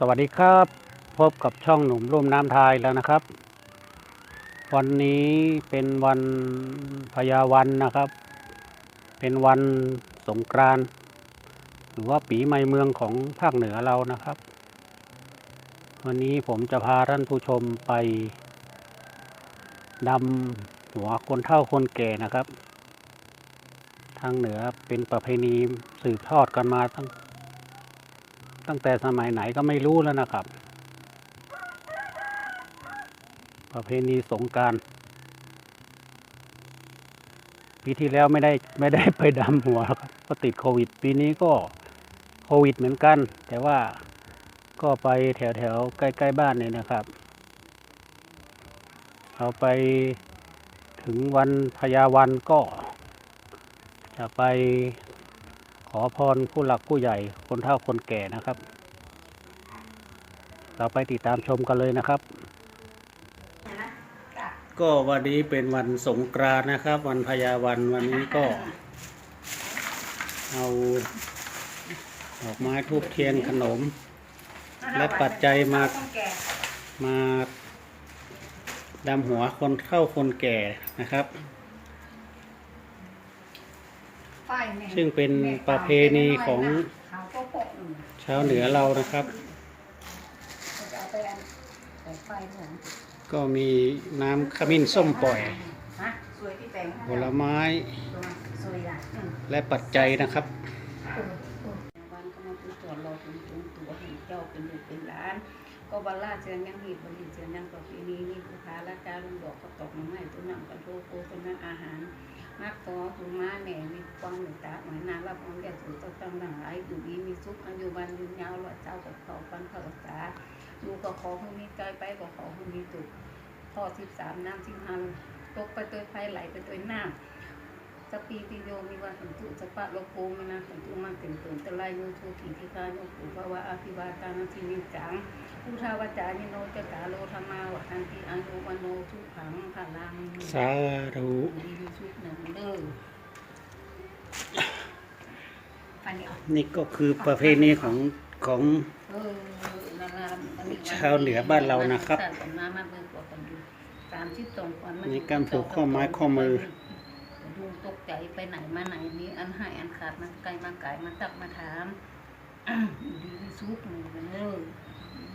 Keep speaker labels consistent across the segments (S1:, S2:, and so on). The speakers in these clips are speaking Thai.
S1: สวัสดีครับ พบกับช่องหนุ่มร่วมน้ำทายแล้วนะครับ วันนี้เป็นวันพยาวันนะครับ เป็นวันสงกรานต์หรือว่าปีใหม่เมืองของภาคเหนือเรานะครับ วันนี้ผมจะพาท่านผู้ชมไปดำหัวคนเฒ่าคนแก่นะครับ ทางเหนือเป็นประเพณีสืบทอดกันมาตั้ง ตั้งแต่สมัยไหนก็ไม่รู้แล้วนะครับ ประเพณีสงการปีที่แล้วไม่ได้ไม่ได้ไปดำหัวครับเพราะติดโควิด ปีนี้ก็โควิดเหมือนกัน แต่ว่าก็ไปแถวแถวๆใกล้ๆบ้านเนี่ยนะครับเราไปถึงวันพญาวันก็จะไป ขอพรผู้หลักผู้ใหญ่คนเฒ่าคนแก่นะครับ เราไปติดตามชมกันเลยนะครับ ก็วันนี้เป็นวันสงกรานต์นะครับ วันพญาวันวันนี้ก็ เอาดอกไม้ทูบเทียนขนม และปัจจัยมามาดำหัวคนเฒ่าคนแก่นะครับ ซึ่งเป็นประเพณีของชาวเหนือเรานะครับ ก็มีน้ำขมิ้นส้มปล่อยผลไม้ และปัจจัยนะครับ
S2: วันก็มาเป็นตัวเราเป็นตัวตัวเห็นเจ้าเป็นลูกเป็นหลานก็บรรลาเจอยังหีบบริเจอยังประเพณีนี่ผู้ค้าราคาลุงดอกก็ตกมาให้ตัวนำกันโทโกตัวนั้นอาหาร มากต่อถุงมาแม่มีความหนึ่งตาหมายนานรับขอมแก่สุดต้องตั้งหลังไหลอยู่ดีมีสุขอายุวันยืนยาวหลอดเจ้ากับเขาฟันเขาษาดูก็ขอคุณมีใจไปก็ขอคุณมีตุกพ่อสิบสามน้ำสิบห้าตกไปตัวไฟไหลไปตัวน้ำ สปีติโยมีวันสันตุสปะโลโกมินาสันตุมันเป็นตุนตะไลโยโชติทิคาโยปุภาวะอาภิวาตานันทินิจังพุทธาวจานิโนจตารโลธรรมาวัฏันติอายุวันโนทุกขังพลัง
S1: สาธุ
S2: ดีมีชุดหนึ่งเด้ออันนี้เอา
S1: นี่ก็คือประเพณีของของ
S2: เออนั่นล่ะอันนี้
S1: ชาวเหนือบ้านเรานะครับ
S2: มามาเบิ่งกว่ากันดูสามสิบสองวันมัน
S1: ในการผูกข้อไม้ข้อมือ
S2: ดูตกใจไปไหนมาไหนมีอันใหายอันขาดมันไกลมาไก่มาตักมาถามดีสุดเลยมันเลย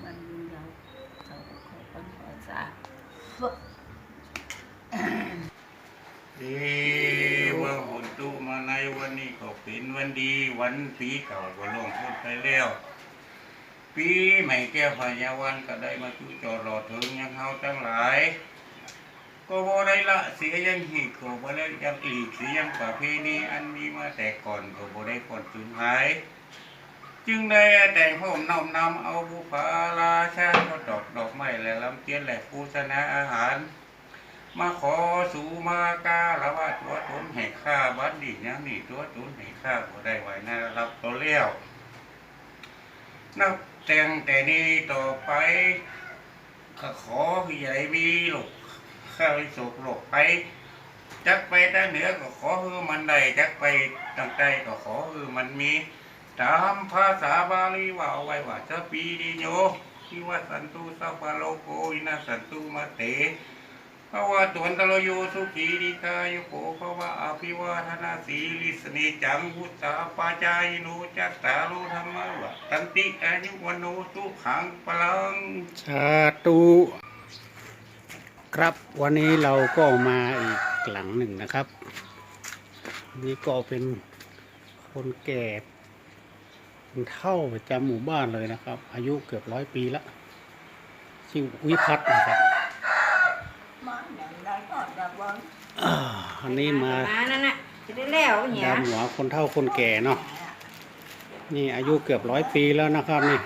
S2: มันยืนยาวเสาขอคนขอสา
S3: ดีว่าฝนตุมาในวันนี้ก็เป็นวันดีวันปีเก่าก็ล่วงพ้นไปแล้วปีใหม่แก้วพญาวันก็ได้มาจุจอรอถึงยังเฮาทั้งหลาย ก็บ่ได้ละเสียยังหีกก็บ่ได้ยังอีกเสียยังประเพณีอันมีมาแต่ก่อนก็บ่ได้ก่อนสูญหาย จึงได้แต่งโฮมน้อมนำเอาบุพาราชาก็ดอกดอกไม้และลำเทียนและปูชนะอาหาร มาขอสู่มากาละว่าตัวตนให้ข้าบัดดีนะนี่ตัวตนให้ข้าบ่ได้ไหวนะรับตัวเลี้ยวนับแต่งแต่นี้ต่อไปข้าขอใหญ่มีลูก ข้าไปสุขโลกไปจักไปทางเหนือก็ขอให้มันได้จักไปทางใต้ก็ขอให้มันมีตามภาษาบาลีว่าเอาไว้ว่าจะปีดีโยที่ว่าสันตุสัพพโลโกอินาสันตุมาเตภาวะตวนตะโลโยสุขีดิกายุโกภาวะอภิวาทนาสีลิสเนจังวุตตาปาจายโนจัตตาโลธรรมะวะตันติอายุวันโนสุขังพลัง
S1: สาธุ ครับวันนี้เราก็มาอีกหลังหนึ่งนะครับ นี่ก็เป็นคนแก่คนเท่าประจำหมู่บ้านเลยนะครับ อายุเกือบร้อยปีแล้วชื่อวิพัฒน์นะครับอ่าอันนี้มา
S2: นั่นน่ะจะได้แล้วเนี่ย
S1: ดำหัวคนเท่าคนแก่เนาะนี่อายุเกือบร้อยปีแล้วนะครับนี่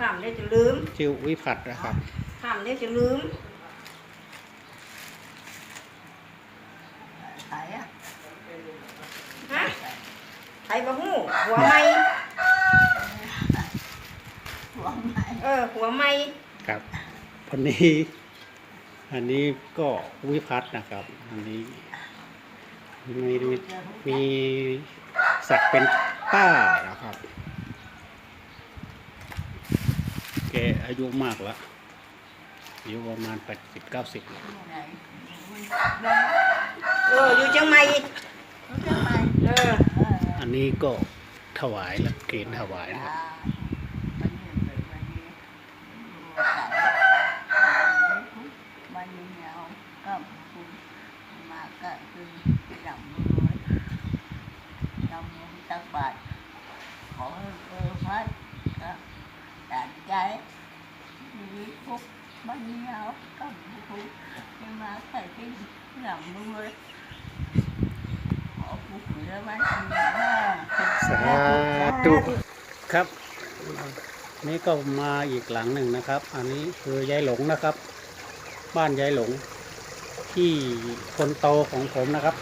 S2: ข้ามได้จะลืม
S1: ชื่อวิพัฒน์นะครับ
S2: ข้ามได้จะลืมไผ่อะฮะไผ่บะฮู้หัวไม้เออ หัวไม้
S1: ครับวันนี้อันนี้ก็วิพัฒน์นะครับ อันนี้มีมีมีศักดิ์เป็นป้านะครับอายุมากแล้ว อายุประมาณแปดสิบเก้าสิบ
S4: เอออยู่เชียงใหม่เออ
S1: อันนี้ก็ถวายแล้วเกณฑ์ถวายนะครับ
S5: มันยังเอาก็คุณมาก็คือหลังมือทำมือตักบาตรขอให้เออพัดก็ตัดใจมีทุกมันยัง เอาก็คุณมาใส่ที่หลังมือขอผู้เหลือมันมีว่า
S1: สาธุครับนี่ก็มาอีกหลังหนึ่งนะครับ อันนี้คือยายหลงนะครับ บ้านยายหลง ที่คนโตของผมนะครับ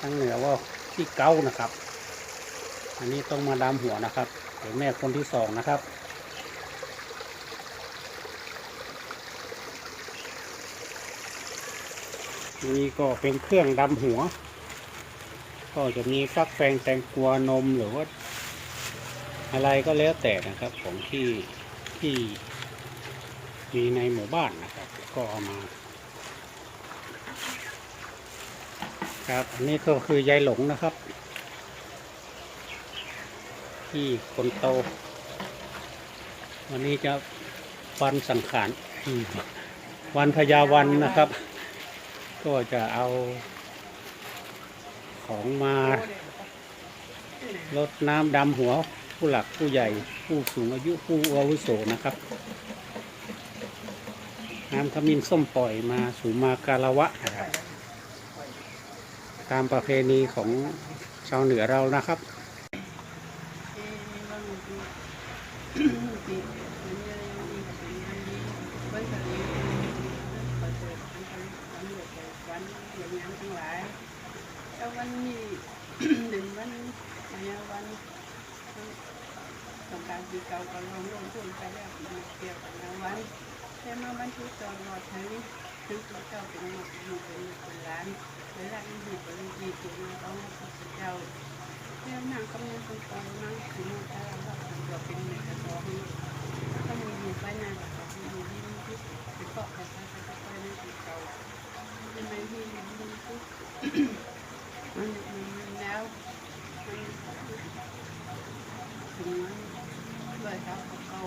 S1: ทางเหนือว่าที่เก้านะครับ อันนี้ต้องมาดามหัวนะครับเดี๋ยวแม่คนที่สองนะครับ นี่ก็เป็นเครื่องดำหัว ก็จะมีฟักแฟงแตงกวานมหรือว่า อะไรก็แล้วแต่นะครับของที่ที่มีในหมู่บ้านนะครับ ก็เอามา ครับอันนี้ก็คือยายหลงนะครับ ที่คนโต วันนี้จะวันสังขารอืมวันพญาวันนะครับ ก็จะเอาของมาลดน้ำดำหัวผู้หลักผู้ใหญ่ผู้สูงอายุผู้อาวุโสนะครับ น้ำขมิ้นส้มปล่อยมาสู่มาการวะนะตามประเพณีของชาวเหนือเรานะครับ
S6: ยังทั้งหลายแต่วันนี้หนึ่งวันเนี่ยวันสงการปีเก่าก็ลงลงทุนไปแล้วมาเกี่ยวกับวันแต่มื่อวันที่ตลอถึงถึงตัวเจ้าเป็นหมดอยู่เป็นเป็นล้านเวลาที่อยู่เป็นดีตัวมาต้องพระเจ้าแล้วนางก็มีคนโตนั่งถึงถ้าเราเราเป็นเด็กกระท้องก็มีอยู่ไปนานกว่ามีอยู่ที่ที่เป็นเกาะแต่ไปไปไปในปีเก่าเป็นไงที่มันที่มันมันแล้วมันถึงเลยเขาเขา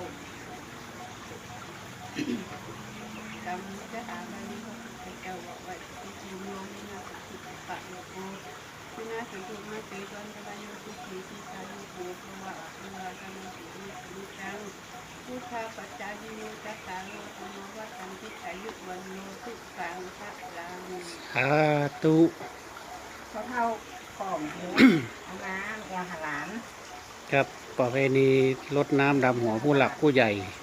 S6: จำจะหาอะไรนี่เขาเจ้าบอกว่าที่รวมนี่นะคือปะโลโก้ที่น่าสนใจมากตีตอนกำลังอยู่ที่ที่ที่ชายอยู่เพราะว่าเวลากำลังอยู่ที่นี่จังผู้ข้าปัจจายิโนจัตตาโลธรรมวัฏันติอายุวันโนทุสังฆลัง
S1: สาธุ
S4: เขาเท่าของหูเอาน้ำเอาหลาน
S1: ครับประเพณีลดน้ำดำหัวผู้หลักผู้ใหญ่
S4: ห้ากิโล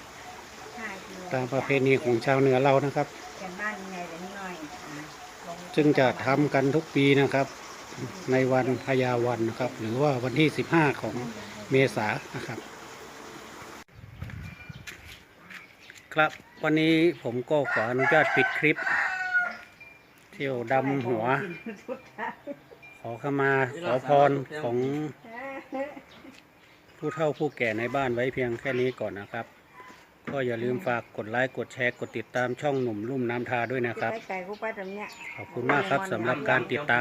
S1: ตามประเพณีของชาวเหนือเรานะครับ
S4: เป็นบ้านยังไงเดี๋ยวนี้หน่อยอะลง
S1: ซึ่งจะทำกันทุกปีนะครับ ในวันพญาวันนะครับ หรือว่าวันที่ 15 ของเมษายนนะครับ ครับวันนี้ผมก็ขออนุญาตปิดคลิป เที่ยวดำหัว ขอขมาขอพรของผู้เฒ่าผู้แก่ในบ้านไว้เพียงแค่นี้ก่อนนะครับ ก็อย่าลืมฝากกดไลค์กดแชร์กดติดตามช่องหนุ่มลุ่มน้ำทาด้วยนะครับ
S4: ไก่กูไปตรงเนี้ย
S1: ขอบคุณมากครับสำหรับการติดตาม